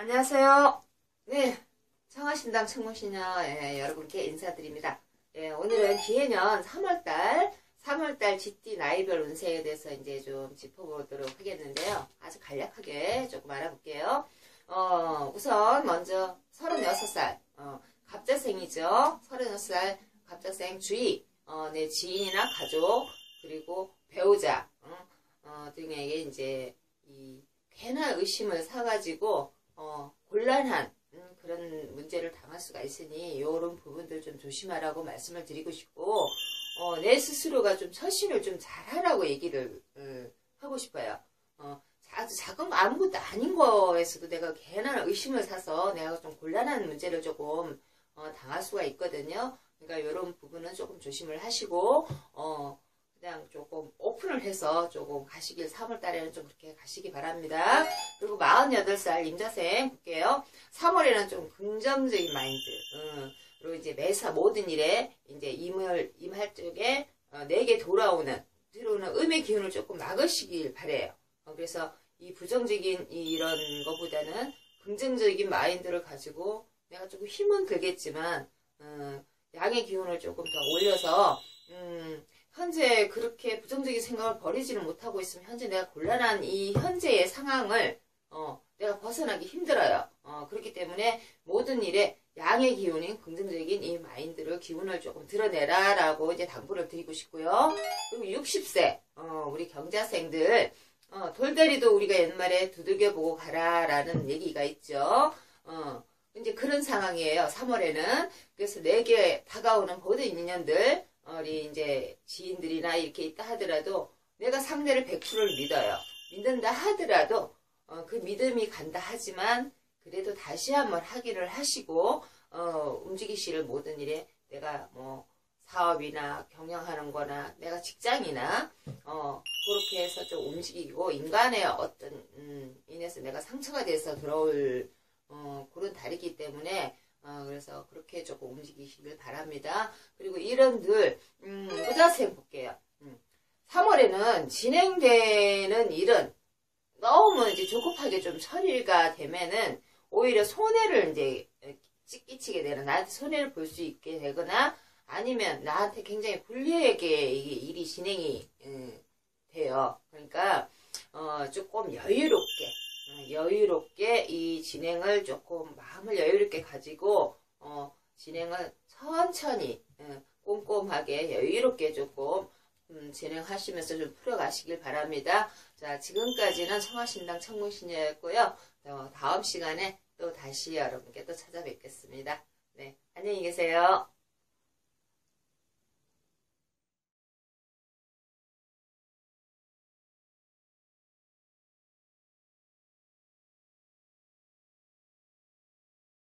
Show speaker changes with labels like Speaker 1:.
Speaker 1: 안녕하세요. 네, 청하신당 청문신녀 예, 여러분께 인사드립니다. 예, 오늘은 기해년 3월달, 3월달 GT 나이별 운세에 대해서 이제 좀 짚어보도록 하겠는데요. 아주 간략하게 조금 알아볼게요. 어, 우선 먼저 36살, 어, 갑자생이죠. 36살 갑자생 주의, 어, 내 지인이나 가족, 그리고 배우자, 어, 어, 등에게 이제 이 괜한 의심을 사가지고 어, 곤란한 음, 그런 문제를 당할 수가 있으니 이런 부분들 좀 조심하라고 말씀을 드리고 싶고 어, 내 스스로가 좀 처신을 좀 잘하라고 얘기를 음, 하고 싶어요. 어, 아주 작은 거 아무것도 아닌 거에서도 내가 괜한 의심을 사서 내가 좀 곤란한 문제를 조금 어, 당할 수가 있거든요. 그러니까 이런 부분은 조금 조심을 하시고 어, 그냥 조금 오픈을 해서 조금 가시길 3월 달에는 좀 그렇게 가시기 바랍니다. 그리고 48살 임자생 볼게요. 3월에는 좀 긍정적인 마인드. 음, 그리고 이제 매사 모든 일에 이제 임을 임할 적에 어, 내게 돌아오는 들어오는 음의 기운을 조금 막으시길 바래요. 어, 그래서 이 부정적인 이런 것보다는 긍정적인 마인드를 가지고 내가 조금 힘은 들겠지만 음, 양의 기운을 조금 더 올려서 음, 현재 그렇게 부정적인 생각을 버리지는 못하고 있으면 현재 내가 곤란한 이 현재의 상황을 어, 내가 벗어나기 힘들어요. 어, 그렇기 때문에 모든 일에 양의 기운인 긍정적인 이 마인드를 기운을 조금 드러내라 라고 이제 당부를 드리고 싶고요. 그리고 60세 어, 우리 경자생들 어, 돌다리도 우리가 옛말에 두들겨 보고 가라 라는 얘기가 있죠. 어, 이제 그런 상황이에요. 3월에는 그래서 내게 다가오는 모든 인연들 우리 이제 지인들이나 이렇게 있다 하더라도 내가 상대를 100%를 믿어요. 믿는다 하더라도 어, 그 믿음이 간다 하지만 그래도 다시 한번 확인을 하시고 어, 움직이시를 모든 일에 내가 뭐 사업이나 경영하는 거나 내가 직장이나 어, 그렇게 해서 좀 움직이고 인간의 어떤 음, 인해서 내가 상처가 돼서 들어올 어, 그런 달이기 때문에 어, 그래서 그렇게 조금 움직이시길 바랍니다. 그리고 이런들 음, 부자생 볼게요. 음. 3월에는 진행되는 일은 너무 이제 조급하게 좀 처리가 되면은 오히려 손해를 이제 끼치게 되는 나한테 손해를 볼 수 있게 되거나 아니면 나한테 굉장히 불리하게 일이 진행이 음, 돼요. 그러니까 어, 조금 여유롭게 어, 여유롭게 이 진행을 조금 마음을 여유롭게 가지고 어, 진행을 천천히 어, 꼼꼼하게 여유롭게 조금 음, 진행하시면서 좀 풀어가시길 바랍니다. 자 지금까지는 청하신당 청문신녀였고요. 어, 다음 시간에 또 다시 여러분께 또 찾아뵙겠습니다. 네 안녕히 계세요.